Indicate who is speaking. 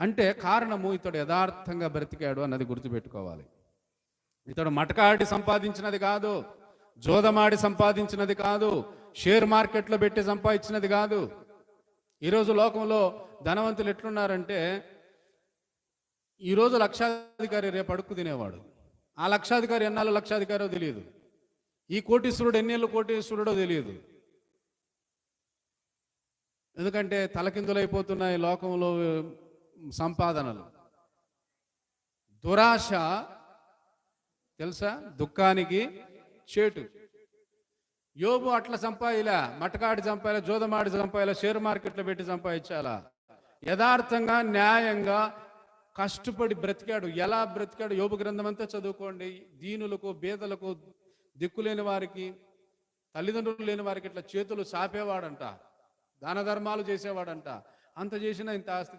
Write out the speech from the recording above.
Speaker 1: అంటే కారణము ఇతడు యథార్థంగా బ్రతికాడు అన్నది గుర్తుపెట్టుకోవాలి. ఇతడు మటకాడి సంపాదించినది కాదు జోదమాడి సంపాదించినది కాదు షేర్ మార్కెట్లో పెట్టి సంపాదించినది కాదు. ఈరోజు లోకంలో ధనవంతులు ఎట్లున్నారంటే ఈరోజు లక్షాధికారి రేపు అడుక్కు తినేవాడు. ఆ లక్షాధికారి ఎన్నాళ్ళు లక్షాధికారో తెలియదు. ఈ కోటీశ్వరుడు ఎన్నేళ్ళు కోటీశ్వరుడో తెలియదు. ఎందుకంటే తలకిందులైపోతున్నాయి లోకంలో సంపాదనలు. దురాశ తెలుసా? దుఃఖానికి చేటు. యోబు అట్లా సంపాదిలా మటకాడి సంపాదిలా జోదమాడి సంపాదిలా షేర్ మార్కెట్లో పెట్టి సంపాదించాలా? యథార్థంగా న్యాయంగా కష్టపడి బ్రతికాడు. ఎలా బ్రతికాడు? యోబు గ్రంథం అంతా చదువుకోండి. దీనులకు బీదలకు దిక్కులేని వారికి తల్లిదండ్రులు లేని వారికి ఇట్లా చేతులు సాపేవాడంట దాన ధర్మాలు చేసేవాడంట. అంత చేసినా ఇంత ఆస్తి